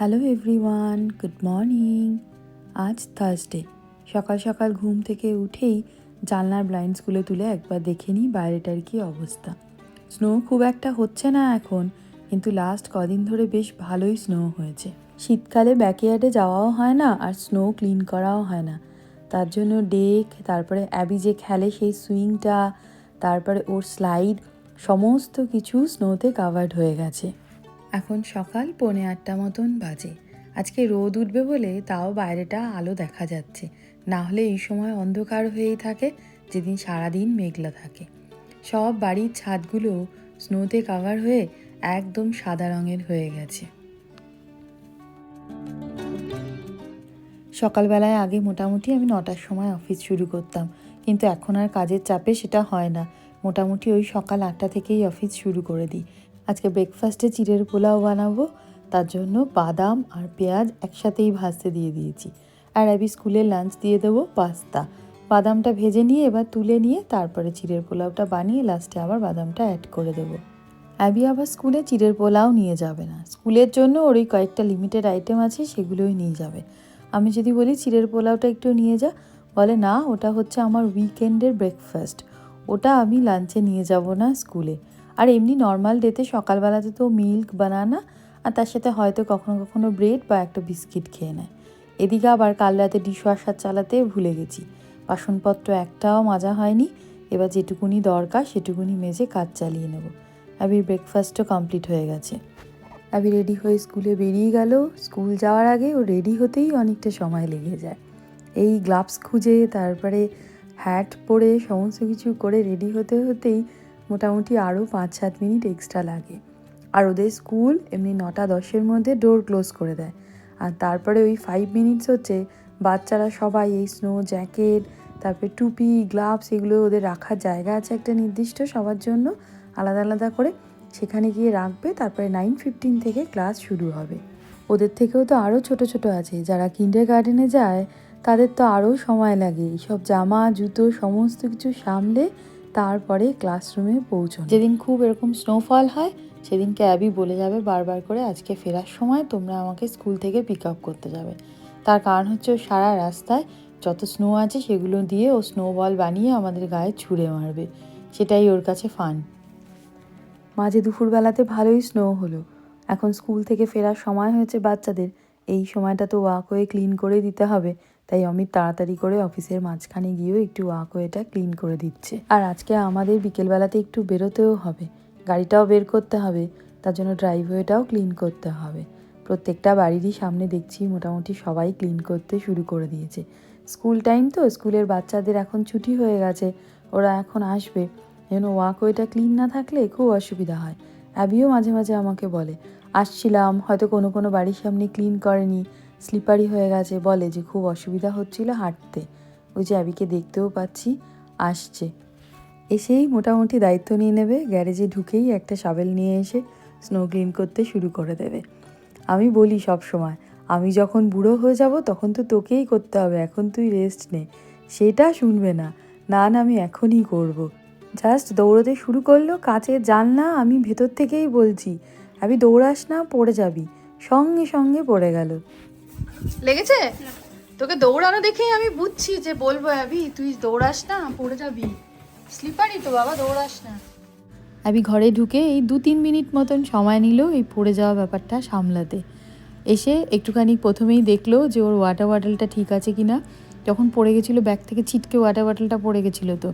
Hello everyone good morning আজ Thursday সকাল সকাল ঘুম থেকে উঠেই জানলার ব্লাইন্ডসগুলো তুলে একবার দেখে নিই বাইরেটার কী অবস্থা। স্নো খুব একটা হচ্ছে না এখন, কিন্তু লাস্ট কদিন ধরে বেশ ভালোই স্নো হয়েছে। শীতকালে ব্যাকইয়ার্ডে যাওয়াও হয় না আর স্নো ক্লিন করাও হয় না। তার জন্য ডেক তারপরে অ্যাবি যে খেলে সেই সুইংটা তারপরে ওর স্লাইড সমস্ত কিছু স্নোতে কাভার্ড হয়ে গেছে। এখন সকাল পৌনে আটটা মতন বাজে। আজকে রোদ উঠবে বলে তাও বাইরেটা আলো দেখা যাচ্ছে। না হলে এই সময় অন্ধকার হয়েই থাকে, যেদিন সারাদিন মেঘলা থাকে। সব বাড়ির ছাদগুলো স্নোতে কাভার হয়ে একদম সাদা রঙের হয়ে গেছে। সকালবেলায় আগে মোটামুটি আমি নটার সময় অফিস শুরু করতাম, কিন্তু এখন আর কাজের চাপে সেটা হয় না। মোটামুটি ওই সকাল আটটা থেকেই অফিস শুরু করে দিই। আজকে ব্রেকফাস্টে চিড়ের পোলাও বানাবো। তার জন্য বাদাম আর পেঁয়াজ একসাথেই ভাজতে দিয়ে দিয়েছি। আর অ্যাবি স্কুলে লাঞ্চ দিয়ে দেবো পাস্তা। বাদামটা ভেজে নিয়ে এবার তুলে নিয়ে তারপরে চিড়ের পোলাওটা বানিয়ে লাস্টে আবার বাদামটা অ্যাড করে দেবো। অ্যাবি আবার স্কুলে চিড়ের পোলাও নিয়ে যাবে না। স্কুলের জন্য ওর ওই কয়েকটা লিমিটেড আইটেম আছে, সেগুলোই নিয়ে যাবে। আমি যদি বলি চিড়ের পোলাওটা একটু নিয়ে যা, বলে না, ওটা হচ্ছে আমার উইকেন্ডের ব্রেকফাস্ট ওটা আমি লাঞ্চে নিয়ে যাব না স্কুলে। আর এমনি নর্মাল ডেতে সকালবেলাতে তো মিল্ক বানানা আর তার সাথে হয়তো কখনো কখনো ব্রেড বা একটা বিস্কিট খেয়ে নেয়। এদিকে আবার কাল রাতে ডিশওয়াশার চালাতে ভুলে গেছি। বাসনপত্র একটাও মাজা হয়নি। এবার যেটুকুনি দরকার সেটুকুনি মেজে কাজ চালিয়ে নেব। আবির ব্রেকফাস্টও কমপ্লিট হয়ে গেছে। আবি রেডি হয়ে স্কুলে বেরিয়ে গেল। স্কুল যাওয়ার আগে ও রেডি হতেই অনেকটা সময় লেগে যায়। এই গ্লাভস খুঁজে, তারপরে হ্যাট পরে, সমস্ত কিছু করে রেডি হতে হতেই মোটামুটি আরও পাঁচ সাত মিনিট এক্সট্রা লাগে। আর ওদের স্কুল এমনি নটা, দশের মধ্যে ডোর ক্লোজ করে দেয়। আর তারপরে ওই ফাইভ মিনিটস হচ্ছে বাচ্চারা সবাই এই স্নো জ্যাকেট তারপরে টুপি গ্লাভস এগুলো ওদের রাখার জায়গা আছে একটা নির্দিষ্ট সবার জন্য আলাদা আলাদা করে। সেখানে গিয়ে রাখবে, তারপরে নাইন ফিফটিন থেকে ক্লাস শুরু হবে। ওদের থেকেও তো আরও ছোট ছোট আছে। যারা কিন্ডার গার্ডেনে যায়, তাদের তো আরও সময় লাগে। এইসব জামা, জুতো, সমস্ত কিছু সামলে তারপরে ক্লাসরুমে পৌঁছন। যেদিন খুব এরকম স্নোফল হয় সেদিন ক্যাবই বলে যাবে বারবার করে আজকে ফেরার সময় তোমরা আমাকে স্কুল থেকে পিক আপ করতে যাবে। তার কারণ হচ্ছে ও সারা রাস্তায় যত স্নো আছে সেগুলো দিয়ে ও স্নো বল বানিয়ে আমাদের গায়ে ছুঁড়ে মারবে। সেটাই ওর কাছে ফান মাঝে দুপুরবেলাতে ভালোই স্নো হলো। এখন স্কুল থেকে ফেরার সময় হয়েছে বাচ্চাদের। এই সময়টা তো ওয়াকওয়ে ক্লিন করে দিতে হবে। তাই অমিত তাড়াতাড়ি করে অফিসের মাঝখানে গিয়েও একটু ওয়াকওয়েটা ক্লিন করে দিচ্ছে। আর আজকে আমাদের বিকেলবেলাতে একটু বেরোতেও হবে। গাড়িটাও বের করতে হবে। তার জন্য ড্রাইভওয়েটাও ক্লিন করতে হবে। প্রত্যেকটা বাড়িরই সামনে দেখছি মোটামুটি সবাই ক্লিন করতে শুরু করে দিয়েছে। স্কুল টাইম তো, স্কুলের বাচ্চাদের এখন ছুটি হয়ে গেছে। ওরা এখন আসবে। যেন ওয়াকওয়েটা ক্লিন না থাকলে খুব অসুবিধা হয়। অ্যাবিও মাঝে মাঝে আমাকে বলে, আসছিলাম, হয়তো কোনো কোনো বাড়ির সামনে ক্লিন করেনি। স্লিপারি হয়ে গেছে, বলে যে খুব অসুবিধা হচ্ছিল হাঁটতে। ওই যে অ্যাবিকে দেখতেও পাচ্ছি, আসছে। এসেই মোটামুটি দায়িত্ব নিয়ে নেবে, গ্যারেজে ঢুকেই একটা শাবেল নিয়ে এসে স্নো ক্লিন করতে শুরু করে দেবে। আমি বলি সব সময়, আমি যখন বুড়ো হয়ে যাব তখন তো তোকেই করতে হবে, এখন তুই রেস্ট নে। সেটা শুনবে না না না, আমি এখনই করব। জাস্ট দৌড়তে শুরু করল, কাচের জানলা আমি ভেতর থেকেই বলছি আমি দৌড়াস না, পড়ে যাবি। সঙ্গে সঙ্গে পড়ে গেল। লেগেছে? তোকে দৌড়ানো দেখেই আমি বুঝছি যে বলব অ্যাবি তুই দৌড়াস না, পড়ে যাবি। স্লিপারই তো, বাবা, দৌড়াস না। অ্যাবি ঘরে ঢুকে এই দু তিন মিনিট মতন সময় নিল এই পড়ে যাওয়া ব্যাপারটা সামলাতে। এসে একটুখানি প্রথমেই দেখল যে ওর ওয়াটার বটলটা ঠিক আছে কি না যখন পড়ে গেছিল ব্যাগ থেকে ছিটকে ওয়াটার বটলটা পড়ে গেছিল তো।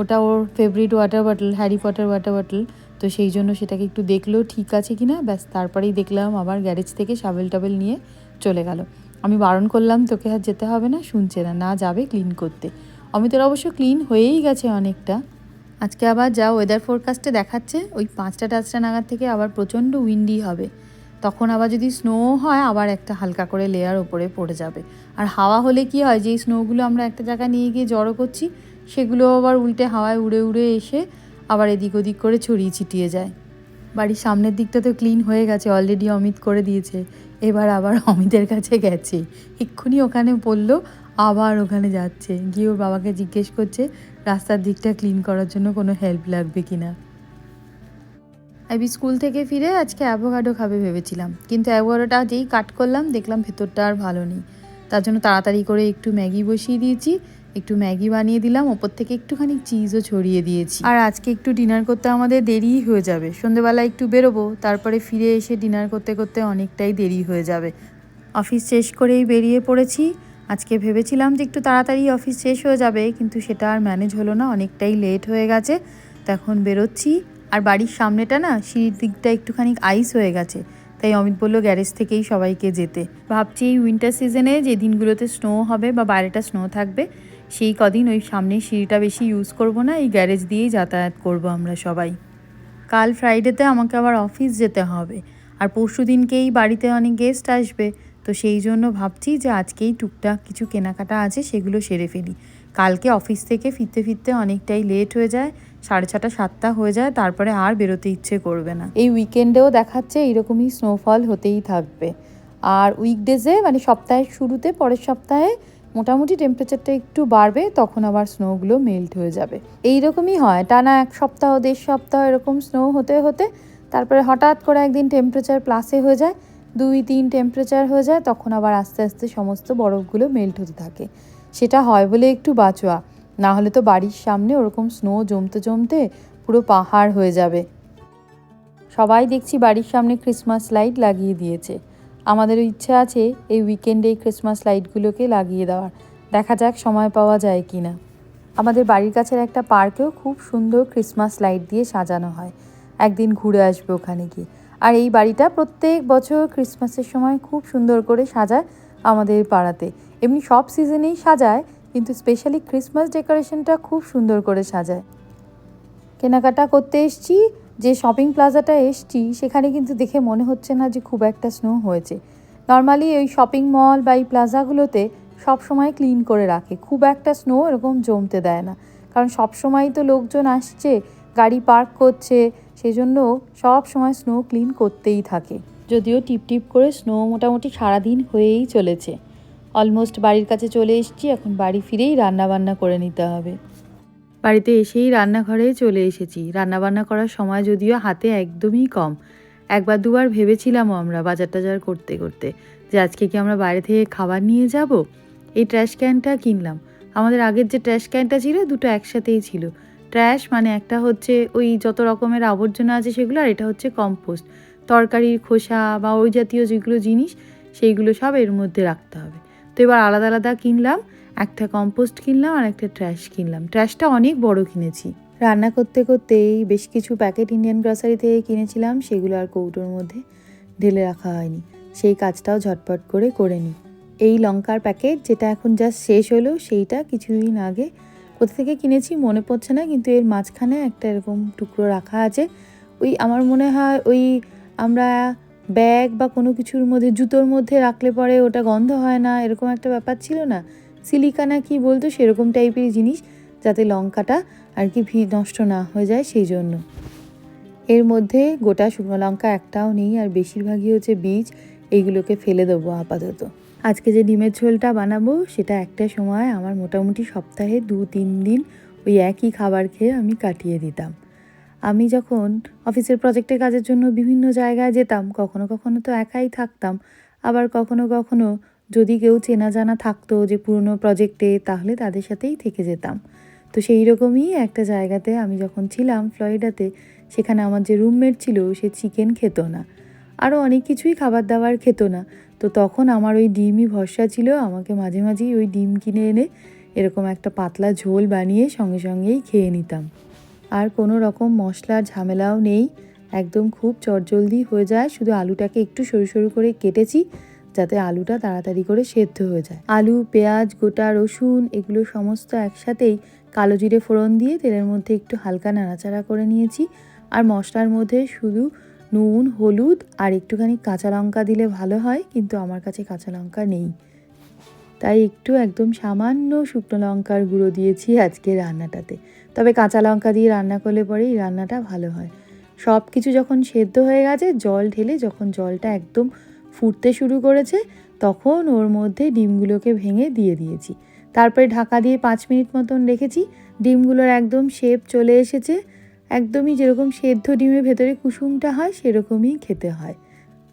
ওটা ওর favourite water bottle Harry Potter water bottle তো সেই জন্য সেটাকে একটু দেখল, ঠিক আছে কি না ব্যাস, তারপরেই দেখলাম আবার গ্যারেজ থেকে সাবেল টাবেল নিয়ে চলে গেল। আমি বারণ করলাম, তোকে আর যেতে হবে না, শুনছে না না যাবে ক্লিন করতে। অমিতের অবশ্য ক্লিন হয়েই গেছে অনেকটা। আজকে আবার যা ওয়েদার ফোরকাস্টে দেখাচ্ছে, ওই পাঁচটা টাচটা নাগাদ থেকে আবার প্রচণ্ড উইন্ডি হবে। তখন আবার যদি স্নো হয়, আবার একটা হালকা করে লেয়ার ওপরে পড়ে যাবে। আর হাওয়া হলে কি হয়, যেই স্নোগুলো আমরা একটা জায়গায় নিয়ে গিয়ে জড়ো করছি, সেগুলো আবার উল্টে হাওয়ায় উড়ে উড়ে এসে আবার এদিক ওদিক করে ছড়িয়ে ছিটিয়ে যায়। বাড়ির সামনের দিকটা তো ক্লিন হয়ে গেছে অলরেডি অমিত করে দিয়েছে। এবার আবার অমিতের কাছে গেছে। এক্ষুনি ওখানে পড়ল আবার ওখানে যাচ্ছে। গিয়ে ওর বাবাকে জিজ্ঞেস করছে, রাস্তার দিকটা ক্লিন করার জন্য কোনো হেল্প লাগবে কি না আমি স্কুল থেকে ফিরে আজকে অ্যাভোকাডো খাবে ভেবেছিলাম। কিন্তু অ্যাভোকাডোটা যেই কাট করলাম, দেখলাম ভেতরটা আর ভালো নেই। তার জন্য তাড়াতাড়ি করে একটু ম্যাগি বসিয়ে দিয়েছি। একটু ম্যাগি বানিয়ে দিলাম, ওপর থেকে একটুখানি চিজও ছড়িয়ে দিয়েছি। আর আজকে একটু ডিনার করতে আমাদের দেরিই হয়ে যাবে। সন্ধেবেলা একটু বেরোবো, তারপরে ফিরে এসে ডিনার করতে করতে অনেকটাই দেরি হয়ে যাবে। অফিস শেষ করেই বেরিয়ে পড়েছি। আজকে ভেবেছিলাম যে একটু তাড়াতাড়ি অফিস শেষ হয়ে যাবে, কিন্তু সেটা আর ম্যানেজ হলো না, অনেকটাই লেট হয়ে গেছে। তো এখন বেরোচ্ছি। আর বাড়ির সামনেটা না, সিঁড়ির দিকটা একটুখানি আইস হয়ে গেছে। তাই অমিত বলল গ্যারেজ থেকেই সবাইকে যেতে। ভাবছি এই উইন্টার সিজনে যে দিনগুলোতে স্নো হবে বা বাইরেটা স্নো থাকবে সেই কদিন ওই সামনের সিঁড়িটা বেশি ইউজ করব না, এই গ্যারেজ দিয়েই যাতায়াত করব আমরা সবাই। কাল ফ্রাইডেতে আমাকে আবার অফিস যেতে হবে, আর পরশু দিনকেই বাড়িতে অনেক গেস্ট আসবে, তো সেই জন্য ভাবছি যে আজকেই টুকটাক কিছু কেনাকাটা আছে সেগুলো সেরে ফেলি। কালকে অফিস থেকে ফিরতে ফিরতে অনেকটাই লেট হয়ে যায়, সাড়ে ছটা, সাতটা হয়ে যায়, তারপরে আর বেরোতে ইচ্ছে করবে না। এই উইকেন্ডেও দেখাচ্ছে এইরকমই স্নোফল হতেই থাকবে। আর উইকডেজে মানে সপ্তাহের শুরুতে, পরের সপ্তাহে মোটামুটি টেম্পারেচারটা একটু বাড়বে, তখন আবার স্নোগুলো মেল্ট হয়ে যাবে। এই রকমই হয়, টানা এক সপ্তাহ, দেড় সপ্তাহ এরকম স্নো হতে হতে, তারপরে হঠাৎ করে একদিন টেম্পারেচার প্লাসে হয়ে যায়, দুই তিন টেম্পারেচার হয়ে যায়, তখন আবার আস্তে আস্তে সমস্ত বরফগুলো মেল্ট হতে থাকে। সেটা হয় বলে একটু বাঁচোয়া, না হলে তো বাড়ির সামনে ওরকম স্নো জমতে জমতে পুরো পাহাড় হয়ে যাবে। সবাই দেখছি বাড়ির সামনে ক্রিসমাস লাইট লাগিয়ে দিয়েছে। আমাদেরও ইচ্ছা আছে এই উইকেন্ডে এই ক্রিসমাস লাইটগুলোকে লাগিয়ে দেওয়ার। দেখা যাক সময় পাওয়া যায় কি না আমাদের বাড়ির কাছের একটা পার্কেও খুব সুন্দর ক্রিসমাস লাইট দিয়ে সাজানো হয়। একদিন ঘুরে আসবে ওখানে গিয়ে। আর এই বাড়িটা প্রত্যেক বছর ক্রিসমাসের সময় খুব সুন্দর করে সাজায় আমাদের পাড়াতে। এমনি সব সিজনেই সাজায়, কিন্তু স্পেশালি ক্রিসমাস ডেকোরেশনটা খুব সুন্দর করে সাজায়। কেনাকাটা করতে এসছি, যে শপিং প্লাজাটা এসছি, সেখানে কিন্তু দেখে মনে হচ্ছে না যে খুব একটা স্নো হয়েছে। নর্মালি ওই শপিং মল বা এই প্লাজাগুলোতে সবসময় ক্লিন করে রাখে। খুব একটা স্নো এরকম জমতে দেয় না। কারণ সব সময় তো লোকজন আসছে, গাড়ি পার্ক করছে, সেজন্য সব সময় স্নো ক্লিন করতেই থাকে। যদিও টিপ টিপ করে স্নো মোটামুটি সারাদিন হয়েই চলেছে। অলমোস্ট বাড়ির কাছে চলে এসেছি, এখন বাড়ি ফিরেই রান্না বান্না করে নিতে হবে। বাড়িতে এসেই রান্নাঘরে চলে এসেছি। রান্নাবান্না করার সময় যদিও হাতে একদমই কম। একবার দুবার ভেবেছিলামও আমরা বাজার টাজার করতে করতে যে আজকে কি আমরা বাইরে থেকে খাবার নিয়ে যাব? এই ট্র্যাশ ক্যানটা কিনলাম। আমাদের আগের যে ট্র্যাশ ক্যানটা ছিল দুটো একসাথেই ছিল। ট্র্যাশ মানে একটা হচ্ছে ওই যত রকমের আবর্জনা আছে সেগুলো আর এটা হচ্ছে কম্পোস্ট তরকারির খোসা বা ওই জাতীয় যেগুলো জিনিস, সেইগুলো সব এর মধ্যে রাখতে হবে। তো এবার আলাদা আলাদা কিনলাম। একটা কম্পোস্ট কিনলাম আর একটা ট্র্যাশ কিনলাম। ট্র্যাশটা অনেক বড় কিনেছি। রান্না করতে করতেই বেশ কিছু প্যাকেট ইন্ডিয়ান গ্রসারি থেকে কিনেছিলাম, সেগুলো আর কৌটোর মধ্যে ঢেলে রাখা হয়নি। সেই কাজটাও ঝটপট করে করে নিই। এই লঙ্কার প্যাকেট যেটা এখন জাস্ট শেষ হলো, সেইটা কিছুদিন আগে কোথা থেকে কিনেছি মনে পড়ছে না, কিন্তু এর মাঝখানে একটা এরকম টুকরো রাখা আছে। ওই আমার মনে হয় ওই আমরা ব্যাগ বা কোনো কিছুর মধ্যে, জুতোর মধ্যে রাখলে পরে ওটা গন্ধ হয় না, এরকম একটা ব্যাপার ছিল না? সিলিকা না কি বলতো, সেরকম টাইপের জিনিস যাতে লঙ্কাটা আর কি ভি নষ্ট না হয়ে যায় সেই জন্য। এর মধ্যে গোটা শুকনো লঙ্কা একটাও নেই আর বেশিরভাগই হচ্ছে বীজ, এইগুলোকে ফেলে দেবো আপাতত। আজকে যে ডিমের ঝোলটা বানাবো, সেটা একটা সময় আমার মোটামুটি সপ্তাহে দু তিন দিন ওই একই খাবার খেয়ে আমি কাটিয়ে দিতাম। আমি যখন অফিসের প্রজেক্টের কাজের জন্য বিভিন্ন জায়গায় যেতাম, কখনো কখনো তো একাই থাকতাম, আবার কখনো কখনো যদি কেউ চেনা জানা থাকতো যে পুরনো প্রজেক্টে তাহলে তাদের সাথেই থেকে যেতাম। তো সেই রকমই একটা জায়গাতে আমি যখন ছিলাম, ফ্লরিডাতে, সেখানে আমার যে রুমমেট ছিল, সে চিকেন খেত না। আরও অনেক কিছুই খাবার দাবার খেত না। তো তখন আমার ওই ডিমই ভরসা ছিল, আমাকে মাঝে মাঝেই ওই ডিম কিনে এনে এরকম একটা পাতলা ঝোল বানিয়ে সঙ্গে সঙ্গেই খেয়ে নিতাম। আর কোনো রকম মশলার ঝামেলাও নেই। একদম খুব চটজলদি হয়ে যায়। শুধু আলুটাকে একটু সরু সরু করে কেটেছি। যাতে আলুটা তাড়াতাড়ি করে সেদ্ধ হয়ে যায়। আলু, পেঁয়াজ, গোটা রসুন এগুলো সমস্ত একসাথেই কালো জিরে ফোড়ন দিয়ে তেলের মধ্যে একটু হালকা নাড়াচাড়া করে নিয়েছি। আর মশলার মধ্যে শুধু নুন, হলুদ আর একটুখানি কাঁচা লঙ্কা দিলে ভালো হয়, কিন্তু আমার কাছে কাঁচা লঙ্কা নেই। তাই একটু একদম সামান্য শুকনো লঙ্কার গুঁড়ো দিয়েছি আজকে রান্নাটাতে। তবে কাঁচা লঙ্কা দিয়ে রান্না করলে পরেই রান্নাটা ভালো হয়। সব কিছু যখন সেদ্ধ হয়ে গেছে, জল ঢেলে যখন জলটা একদম ফুটতে শুরু করেছে, তখন ওর মধ্যে ডিমগুলোকে ভেঙে দিয়ে দিয়েছি। তারপরে ঢাকা দিয়ে পাঁচ মিনিট মতন রেখেছি, ডিমগুলোর একদম শেপ চলে এসেছে। একদমই যেরকম সেদ্ধ ডিমের ভেতরে কুসুমটা হয়, সেরকমই খেতে হয়।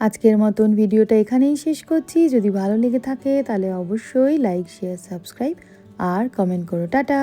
আজকের মতন ভিডিওটা এখানেই শেষ করছি। যদি ভালো লেগে থাকে, তাহলে অবশ্যই লাইক শেয়ার সাবস্ক্রাইব আর কমেন্ট করো। টাটা!